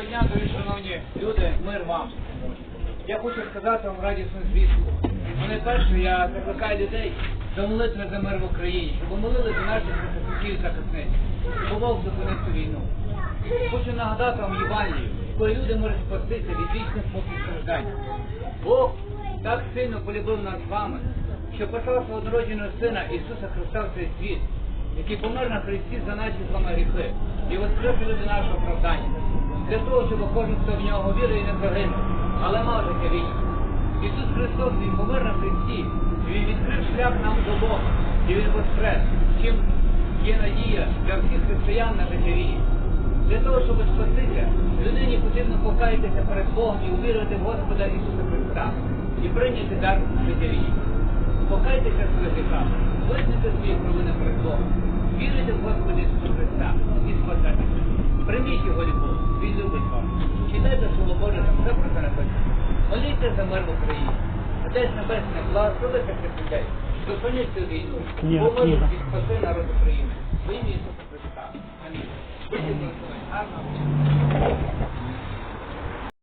Доброго дня, дорогі шановні люди, мир вам. Я хочу сказати вам радісну звістку. Ну, найперше, я закликаю людей до молитви за мир в Україні, щоб молили за наших захисників захисниць, щоб Бог зупинив цю війну. Хочу нагадати вам Євангелію, коли люди можуть спастися від вічних страждань. Бог так сильно полюбив нас з вами, що послав свого однородженого Сина Ісуса Христа в цей світ, який помер на Христі за наші з вами гріхи і воскресили до нашого оправдання. Для того, щоб кожен, хто в нього вірує, не загинув, але мав життя вічне. Ісус Христос, Він помер на Христі, Він відкрив шлях нам до Бога, і Він воскрес, чим є надія для всіх християн на життя вічне. Для того, щоб спастися, людині потрібно покаятися перед Богом і увірити в Господа Ісуса Христа і прийняти дар життя вічне. Покайтеся своїх гріхах, визнайте свої провини перед Богом, вірите в Господа Це написано. Моліться за мир в Україні. Отець Небесний, благослови цих людей. Зупиніть цю війну. Поможіть і спаси народ України. В ім'я Ісуса Христа. Амінь. Будьте благословені. Гарного.